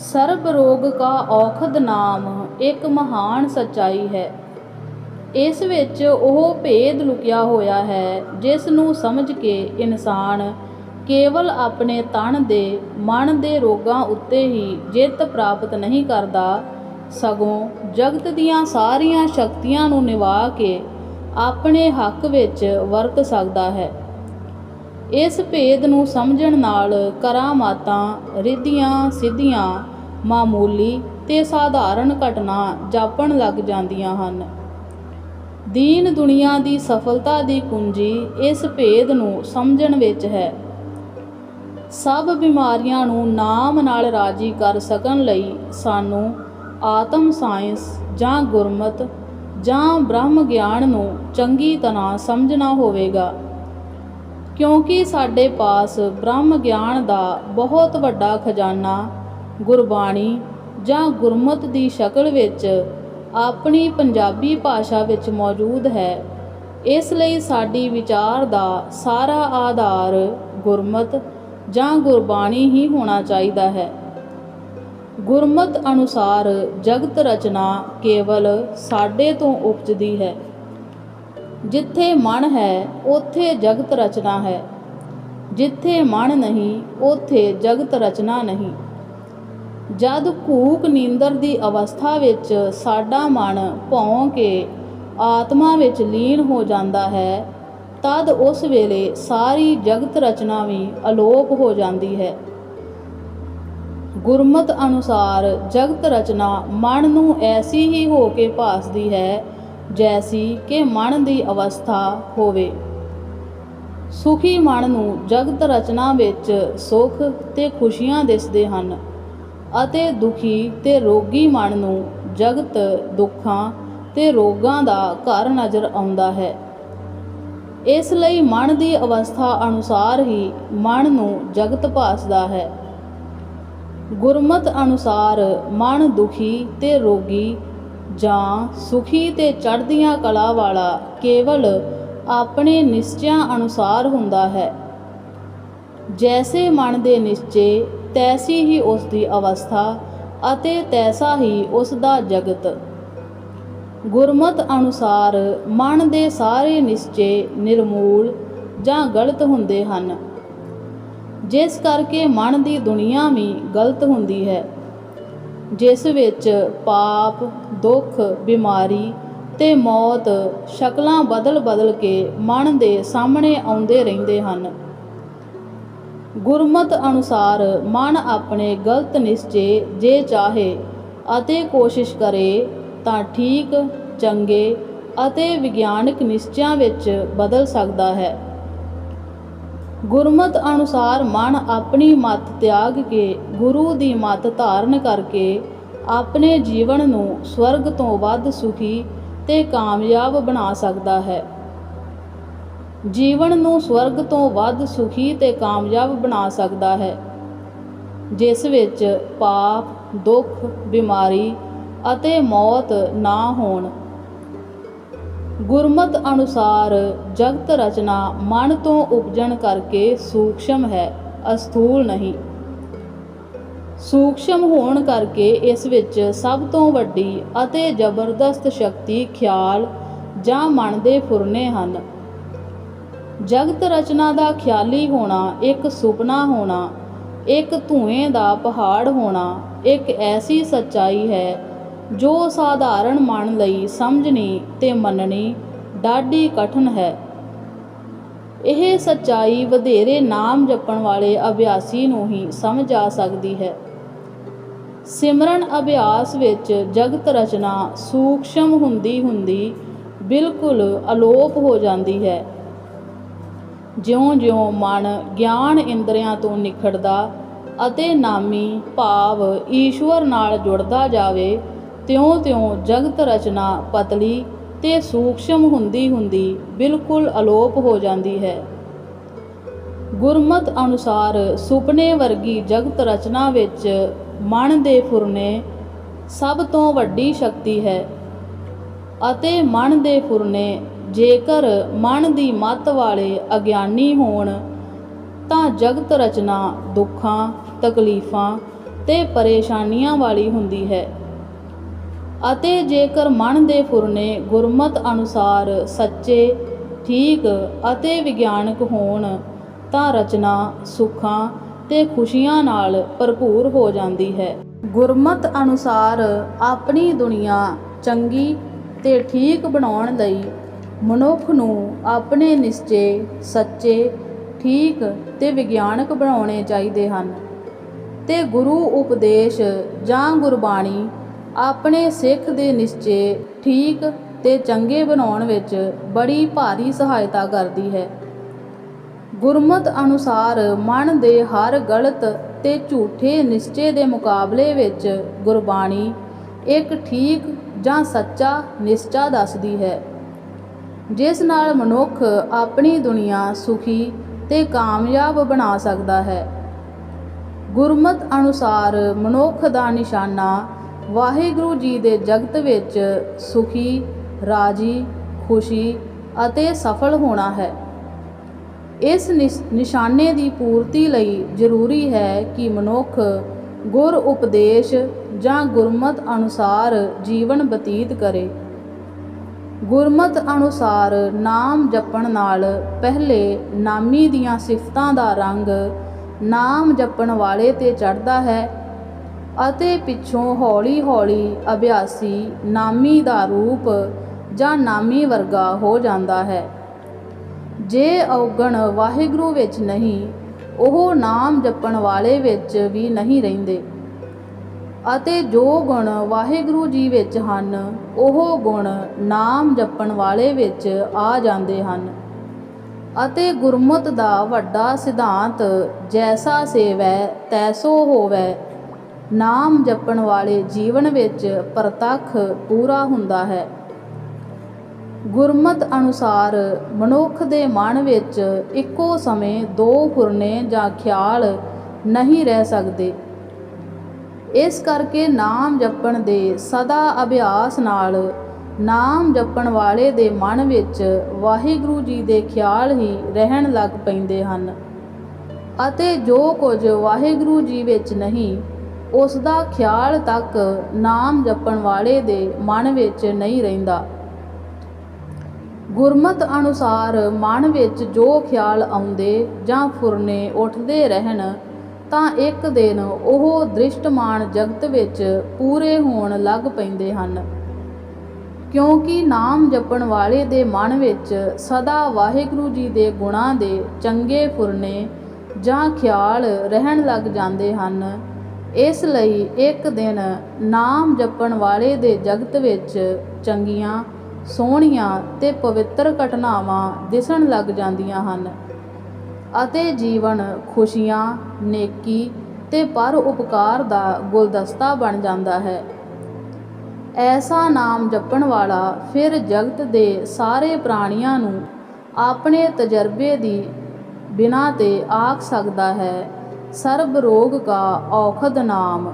ਸਰਬ ਰੋਗ ਕਾ ਔਖਦ ਨਾਮ, ਇੱਕ ਮਹਾਨ ਸੱਚਾਈ ਹੈ। ਇਸ ਵਿੱਚ ਉਹ ਭੇਦ ਲੁਕਿਆ ਹੋਇਆ ਹੈ, ਜਿਸ ਨੂੰ ਸਮਝ ਕੇ ਇਨਸਾਨ ਕੇਵਲ ਆਪਣੇ ਤਨ ਦੇ, ਮਨ ਦੇ ਰੋਗਾਂ ਉੱਤੇ ਹੀ ਜਿੱਤ ਪ੍ਰਾਪਤ ਨਹੀਂ ਕਰਦਾ, ਸਗੋਂ ਜਗਤ ਦੀਆਂ ਸਾਰੀਆਂ ਸ਼ਕਤੀਆਂ ਨੂੰ ਨਿਵਾ ਕੇ ਆਪਣੇ ਹੱਕ ਵਿੱਚ ਵਰਤ ਸਕਦਾ ਹੈ। ਇਸ ਭੇਦ ਨੂੰ ਸਮਝਣ ਨਾਲ ਕਰਾਮਾਤਾਂ, ਰਿੱਧੀਆਂ, ਸਿੱਧੀਆਂ, ਮਾਮੂਲੀ ਤੇ ਸਾਧਾਰਨ ਘਟਨਾ ਜਾਪਣ ਲੱਗ ਜਾਂਦੀਆਂ ਹਨ। ਦੀਨ ਦੁਨੀਆ ਦੀ ਸਫਲਤਾ ਦੀ ਕੁੰਜੀ ਇਸ ਭੇਦ ਨੂੰ ਸਮਝਣ ਵਿੱਚ ਹੈ। ਸਭ ਬਿਮਾਰੀਆਂ ਨੂੰ ਨਾਮ ਨਾਲ ਰਾਜੀ ਕਰ ਸਕਣ ਲਈ ਸਾਨੂੰ ਆਤਮ ਸਾਇੰਸ ਜਾਂ ਗੁਰਮਤ ਜਾਂ ਬ੍ਰਹਮ ਗਿਆਨ ਨੂੰ ਚੰਗੀ ਤਰ੍ਹਾਂ ਸਮਝਣਾ ਹੋਵੇਗਾ। ਕਿਉਂਕਿ ਸਾਡੇ ਪਾਸ ਬ੍ਰਹਮ ਗਿਆਨ ਦਾ ਬਹੁਤ ਵੱਡਾ ਖਜ਼ਾਨਾ, ਗੁਰਬਾਣੀ ਜਾਂ ਗੁਰਮਤ ਦੀ ਸ਼ਕਲ ਵਿੱਚ ਆਪਣੀ ਪੰਜਾਬੀ ਭਾਸ਼ਾ ਵਿੱਚ ਮੌਜੂਦ ਹੈ। ਇਸ ਲਈ ਸਾਡੀ ਵਿਚਾਰ ਦਾ ਸਾਰਾ ਆਧਾਰ ਗੁਰਮਤ ਜਾਂ ਗੁਰਬਾਣੀ ਹੀ ਹੋਣਾ ਚਾਹੀਦਾ ਹੈ। ਗੁਰਮਤ ਅਨੁਸਾਰ ਜਗਤ ਰਚਨਾ ਕੇਵਲ ਸਾਡੇ ਤੋਂ ਉਪਜਦੀ ਹੈ। ਜਿੱਥੇ ਮਨ ਹੈ, ਉੱਥੇ ਜਗਤ ਰਚਨਾ ਹੈ। ਜਿੱਥੇ ਮਨ ਨਹੀਂ, ਉੱਥੇ ਜਗਤ ਰਚਨਾ ਨਹੀਂ। ਜਦ ਕੂਕ ਨੀਂਦਰ ਦੀ ਅਵਸਥਾ ਵਿੱਚ ਸਾਡਾ ਮਨ ਭੌਂ ਕੇ ਆਤਮਾ ਵਿੱਚ ਲੀਨ ਹੋ ਜਾਂਦਾ ਹੈ, ਤਦ ਉਸ ਵੇਲੇ ਸਾਰੀ ਜਗਤ ਰਚਨਾ ਵੀ ਅਲੋਪ ਹੋ ਜਾਂਦੀ ਹੈ। ਗੁਰਮਤ ਅਨੁਸਾਰ ਜਗਤ ਰਚਨਾ ਮਨ ਨੂੰ ਐਸੀ ਹੀ ਹੋ ਕੇ ਭਾਸਦੀ ਹੈ ਜੈਸੀ ਕਿ ਮਨ ਦੀ ਅਵਸਥਾ ਹੋਵੇ। ਸੁਖੀ ਮਨ ਨੂੰ ਜਗਤ ਰਚਨਾ ਵਿੱਚ ਸੁਖ ਤੇ ਖੁਸ਼ੀਆਂ ਦਿਸਦੇ ਹਨ ਅਤੇ ਦੁਖੀ ਤੇ ਰੋਗੀ ਮਨ ਨੂੰ ਜਗਤ ਦੁੱਖਾਂ ਤੇ ਰੋਗਾਂ ਦਾ ਘਰ ਨਜ਼ਰ ਆਉਂਦਾ ਹੈ। ਇਸ ਲਈ ਮਨ ਦੀ ਅਵਸਥਾ ਅਨੁਸਾਰ ਹੀ ਮਨ ਨੂੰ ਜਗਤ ਭਾਸਦਾ ਹੈ। ਗੁਰਮਤ ਅਨੁਸਾਰ ਮਨ ਦੁਖੀ ਤੇ ਰੋਗੀ ਜਾਂ ਸੁਖੀ ਤੇ ਚੜ੍ਹਦੀਆਂ ਕਲਾ ਵਾਲਾ ਕੇਵਲ ਆਪਣੇ ਨਿਸ਼ਚਿਆਂ ਅਨੁਸਾਰ ਹੁੰਦਾ ਹੈ। ਜੈਸੇ ਮਨ ਦੇ ਨਿਸ਼ਚੇ, ਤੈਸੀ ਹੀ ਉਸ ਦੀ ਅਵਸਥਾ ਅਤੇ ਤੈਸਾ ਹੀ ਉਸ ਦਾ ਜਗਤ। ਗੁਰਮਤ ਅਨੁਸਾਰ ਮਨ ਦੇ ਸਾਰੇ ਨਿਸ਼ਚੇ ਨਿਰਮੂਲ ਜਾਂ ਗਲਤ ਹੁੰਦੇ ਹਨ। ਜਿਸ ਕਰਕੇ ਮਨ ਦੀ ਦੁਨੀਆ ਵੀ ਗਲਤ ਹੁੰਦੀ ਹੈ। ਜਿਸ ਵਿੱਚ ਪਾਪ, ਦੁੱਖ, ਬਿਮਾਰੀ ਤੇ ਮੌਤ ਸ਼ਕਲਾਂ ਬਦਲ-ਬਦਲ ਕੇ ਮਨ ਦੇ ਸਾਹਮਣੇ ਆਉਂਦੇ ਰਹਿੰਦੇ ਹਨ। ਗੁਰਮਤ ਅਨੁਸਾਰ ਮਨ ਆਪਣੇ ਗਲਤ ਨਿਸ਼ਚੇ ਜੇ ਚਾਹੇ ਅਤੇ ਕੋਸ਼ਿਸ਼ ਕਰੇ ਤਾਂ ਠੀਕ, ਚੰਗੇ ਅਤੇ ਵਿਗਿਆਨਕ ਨਿਸ਼ਚਿਆਂ ਵਿੱਚ ਬਦਲ ਸਕਦਾ ਹੈ। ਗੁਰਮਤ ਅਨੁਸਾਰ ਮਨ ਆਪਣੀ ਮਤ ਤਿਆਗ ਕੇ ਗੁਰੂ ਦੀ ਮਤ ਧਾਰਨ ਕਰਕੇ ਆਪਣੇ ਜੀਵਨ ਨੂੰ ਸਵਰਗ ਤੋਂ ਵੱਧ ਸੁਖੀ ਤੇ ਕਾਮਯਾਬ ਬਣਾ ਸਕਦਾ ਹੈ। ਜੀਵਨ ਨੂੰ ਸਵਰਗ ਤੋਂ ਵੱਧ ਸੁਖੀ ਤੇ ਕਾਮਯਾਬ ਬਣਾ ਸਕਦਾ ਹੈ, ਜਿਸ ਵਿੱਚ ਪਾਪ, ਦੁੱਖ, ਬਿਮਾਰੀ ਅਤੇ ਮੌਤ ਨਾ ਹੋਣ ਗੁਰਮਤ ਅਨੁਸਾਰ ਜਗਤ ਰਚਨਾ ਮਨ ਤੋਂ ਉਪਜਣ ਕਰਕੇ ਸੂਖਸ਼ਮ ਹੈ, ਅਸਥੂਲ ਨਹੀਂ। ਸੂਖਸ਼ਮ ਹੋਣ ਕਰਕੇ ਇਸ ਵਿੱਚ ਸਭ ਤੋਂ ਵੱਡੀ ਅਤੇ ਜ਼ਬਰਦਸਤ ਸ਼ਕਤੀ ਖਿਆਲ ਜਾਂ ਮਨ ਦੇ ਫੁਰਨੇ ਹਨ। ਜਗਤ ਰਚਨਾ ਦਾ ਖਿਆਲੀ ਹੋਣਾ, ਇੱਕ ਸੁਪਨਾ ਹੋਣਾ, ਇੱਕ ਧੂਏ ਦਾ ਪਹਾੜ ਹੋਣਾ, ਇੱਕ ਐਸੀ ਸੱਚਾਈ ਹੈ ਜੋ ਸਾਧਾਰਨ ਮਨ ਲਈ ਸਮਝਣੀ ਤੇ ਮੰਨਣੀ ਡਾਢੀ ਕਠਨ ਹੈ। ਇਹ ਸੱਚਾਈ ਵਧੇਰੇ ਨਾਮ ਜਪਣ ਵਾਲੇ ਅਭਿਆਸੀ ਨੂੰ ਹੀ ਸਮਝ ਆ ਸਕਦੀ ਹੈ। ਸਿਮਰਨ ਅਭਿਆਸ ਵਿੱਚ ਜਗਤ ਰਚਨਾ ਸੂਖਸ਼ਮ ਹੁੰਦੀ ਹੁੰਦੀ ਬਿਲਕੁਲ ਅਲੋਪ ਹੋ ਜਾਂਦੀ ਹੈ। ਜਿਉਂ-ਜਿਉਂ ਮਨ ਗਿਆਨ ਇੰਦਰੀਆਂ ਤੋਂ ਨਿਖੜਦਾ ਅਤੇ ਨਾਮੀ ਭਾਵ ਈਸ਼ਵਰ ਨਾਲ ਜੁੜਦਾ ਜਾਵੇ ਤਿਉਂ-ਤਿਉਂ ਜਗਤ ਰਚਨਾ ਪਤਲੀ ਤੇ ਸੂਖਸ਼ਮ ਹੁੰਦੀ ਹੁੰਦੀ ਬਿਲਕੁਲ ਅਲੋਪ ਹੋ ਜਾਂਦੀ ਹੈ। ਗੁਰਮਤ ਅਨੁਸਾਰ ਸੁਪਨੇ ਵਰਗੀ ਜਗਤ ਰਚਨਾ ਵਿੱਚ ਮਨ ਦੇ ਫੁਰਨੇ ਸਭ ਤੋਂ ਵੱਡੀ ਸ਼ਕਤੀ ਹੈ ਅਤੇ ਮਨ ਦੇ ਫੁਰਨੇ ਜੇਕਰ ਮਨ ਦੀ ਮੱਤ ਵਾਲੇ ਅਗਿਆਨੀ ਹੋਣ ਤਾਂ ਜਗਤ ਰਚਨਾ ਦੁੱਖਾਂ, ਤਕਲੀਫਾਂ ਤੇ ਪਰੇਸ਼ਾਨੀਆਂ ਵਾਲੀ ਹੁੰਦੀ ਹੈ। ਅਤੇ ਜੇਕਰ ਮਨ ਦੇ ਫੁਰਨੇ ਗੁਰਮਤ ਅਨੁਸਾਰ ਸੱਚੇ, ਠੀਕ ਅਤੇ ਵਿਗਿਆਨਕ ਹੋਣ, ਤਾਂ ਰਚਨਾ ਸੁੱਖਾਂ ਤੇ ਖੁਸ਼ੀਆਂ ਨਾਲ ਭਰਪੂਰ ਹੋ ਜਾਂਦੀ ਹੈ। ਗੁਰਮਤ ਅਨੁਸਾਰ ਆਪਣੀ ਦੁਨੀਆ ਚੰਗੀ ਤੇ ਠੀਕ ਬਣਾਉਣ ਲਈ ਮਨੁੱਖ ਨੂੰ ਆਪਣੇ ਨਿਸ਼ਚੇ, ਸੱਚੇ, ਠੀਕ ਤੇ ਵਿਗਿਆਨਕ ਬਣਾਉਣੇ ਚਾਹੀਦੇ ਹਨ। ਤੇ ਗੁਰੂ ਉਪਦੇਸ਼ ਜਾਂ ਗੁਰਬਾਣੀ ਆਪਣੇ ਸਿੱਖ ਦੇ ਨਿਸ਼ਚੇ ਠੀਕ ਤੇ ਚੰਗੇ ਬਣਾਉਣ ਵਿੱਚ ਬੜੀ ਭਾਰੀ ਸਹਾਇਤਾ ਕਰਦੀ ਹੈ। ਗੁਰਮਤ ਅਨੁਸਾਰ ਮਨ ਦੇ ਹਰ ਗਲਤ ਤੇ ਝੂਠੇ ਨਿਸ਼ਚੇ ਦੇ ਮੁਕਾਬਲੇ ਵਿੱਚ ਗੁਰਬਾਣੀ ਇੱਕ ਠੀਕ ਜਾਂ ਸੱਚਾ ਨਿਸ਼ਚਾ ਦੱਸਦੀ ਹੈ। ਜਿਸ ਨਾਲ ਮਨੁੱਖ ਆਪਣੀ ਦੁਨੀਆ ਸੁਖੀ ਤੇ ਕਾਮਯਾਬ ਬਣਾ ਸਕਦਾ ਹੈ। ਗੁਰਮਤ ਅਨੁਸਾਰ ਮਨੁੱਖ ਦਾ ਨਿਸ਼ਾਨਾ ਵਾਹਿਗੁਰੂ ਜੀ ਦੇ ਜਗਤ ਵਿੱਚ ਸੁਖੀ, ਰਾਜੀ, ਖੁਸ਼ੀ ਅਤੇ ਸਫਲ ਹੋਣਾ ਹੈ। ਇਸ ਨਿਸ- ਨਿਸ਼ਾਨੇ ਦੀ ਪੂਰਤੀ ਲਈ ਜ਼ਰੂਰੀ ਹੈ ਕਿ ਮਨੁੱਖ ਗੁਰ ਉਪਦੇਸ਼ ਜਾਂ ਗੁਰਮਤ ਅਨੁਸਾਰ ਜੀਵਨ ਬਤੀਤ ਕਰੇ। ਗੁਰਮਤ ਅਨੁਸਾਰ ਨਾਮ ਜਪਣ ਨਾਲ ਪਹਿਲੇ ਨਾਮੀ ਦੀਆਂ ਸਿਫਤਾਂ ਦਾ ਰੰਗ ਨਾਮ ਜਪਣ ਵਾਲੇ ਤੇ ਚੜ੍ਹਦਾ ਹੈ ਅਤੇ ਪਿੱਛੋਂ ਹੌਲੀ-ਹੌਲੀ ਅਭਿਆਸੀ ਨਾਮੀ ਦਾ ਰੂਪ ਜਾਂ ਨਾਮੀ ਵਰਗਾ ਹੋ ਜਾਂਦਾ ਹੈ। ਜੇ ਔਗਣ ਵਾਹਿਗੁਰੂ ਵਿੱਚ ਨਹੀਂ, ਉਹ ਨਾਮ ਜਪਣ ਵਾਲੇ ਵਿੱਚ ਵੀ ਨਹੀਂ ਰਹਿੰਦੇ। ਅਤੇ ਜੋ ਗੁਣ ਵਾਹਿਗੁਰੂ ਜੀ ਵਿੱਚ ਹਨ, ਉਹ ਗੁਣ ਨਾਮ ਜਪਣ ਵਾਲੇ ਵਿੱਚ ਆ ਜਾਂਦੇ ਹਨ। ਅਤੇ ਗੁਰਮਤ ਦਾ ਵੱਡਾ ਸਿਧਾਂਤ, ਜੈਸਾ ਸੇਵੈ, ਤੈਸੋ ਹੋਵੈ ਨਾਮ ਜਪਣ ਵਾਲੇ ਜੀਵਨ ਵਿੱਚ ਪ੍ਰਤੱਖ ਪੂਰਾ ਹੁੰਦਾ ਹੈ। ਗੁਰਮਤ ਅਨੁਸਾਰ ਮਨੁੱਖ ਦੇ ਮਨ ਵਿੱਚ ਇੱਕੋ ਸਮੇਂ ਦੋ ਫੁਰਨੇ ਜਾਂ ਖਿਆਲ ਨਹੀਂ ਰਹਿ ਸਕਦੇ। ਇਸ ਕਰਕੇ ਨਾਮ ਜਪਣ ਦੇ ਸਦਾ ਅਭਿਆਸ ਨਾਲ ਨਾਮ ਜਪਣ ਵਾਲੇ ਦੇ ਮਨ ਵਿੱਚ ਵਾਹਿਗੁਰੂ ਜੀ ਦੇ ਖਿਆਲ ਹੀ ਰਹਿਣ ਲੱਗ ਪੈਂਦੇ ਹਨ। ਅਤੇ ਜੋ ਕੁਝ ਵਾਹਿਗੁਰੂ ਜੀ ਵਿੱਚ ਨਹੀਂ ਉਸ ਦਾ ਖਿਆਲ ਤੱਕ ਨਾਮ ਜਪਣ ਵਾਲੇ ਦੇ ਮਨ ਵਿੱਚ ਨਹੀਂ ਰਹਿੰਦਾ। ਗੁਰਮਤ ਅਨੁਸਾਰ ਮਨ ਵਿੱਚ ਜੋ ਖਿਆਲ ਆਉਂਦੇ ਜਾਂ ਫੁਰਨੇ ਉੱਠਦੇ ਰਹਿਣ, ਤਾਂ ਇੱਕ ਦਿਨ ਉਹ ਦ੍ਰਿਸ਼ਟਮਾਨ ਜਗਤ ਵਿੱਚ ਪੂਰੇ ਹੋਣ ਲੱਗ ਪੈਂਦੇ ਹਨ। ਕਿਉਂਕਿ ਨਾਮ ਜਪਣ ਵਾਲੇ ਦੇ ਮਨ ਵਿੱਚ ਸਦਾ ਵਾਹਿਗੁਰੂ ਜੀ ਦੇ ਗੁਣਾਂ ਦੇ ਚੰਗੇ ਫੁਰਨੇ ਜਾਂ ਖਿਆਲ ਰਹਿਣ ਲੱਗ ਜਾਂਦੇ ਹਨ ਇਸ ਲਈ ਇੱਕ ਦਿਨ ਨਾਮ ਜਪਣ ਵਾਲੇ ਦੇ ਜਗਤ ਵਿੱਚ ਚੰਗੀਆਂ, ਸੋਹਣੀਆਂ ਤੇ ਪਵਿੱਤਰ ਘਟਨਾਵਾਂ ਦਿਸਣ ਲੱਗ ਜਾਂਦੀਆਂ ਹਨ ਅਤੇ ਜੀਵਨ ਖੁਸ਼ੀਆਂ, ਨੇਕੀ ਤੇ ਪਰ ਉਪਕਾਰ ਦਾ ਗੁਲਦਸਤਾ ਬਣ ਜਾਂਦਾ ਹੈ। ਐਸਾ ਨਾਮ ਜਪਣ ਵਾਲਾ ਫਿਰ ਜਗਤ ਦੇ ਸਾਰੇ ਪ੍ਰਾਣੀਆਂ ਨੂੰ ਆਪਣੇ ਤਜਰਬੇ ਦੀ ਬਿਨਾ ਤੇ ਆਖ ਸਕਦਾ ਹੈ। ਸਰਬ ਰੋਗ ਕਾ ਔਖਦ ਨਾਮ।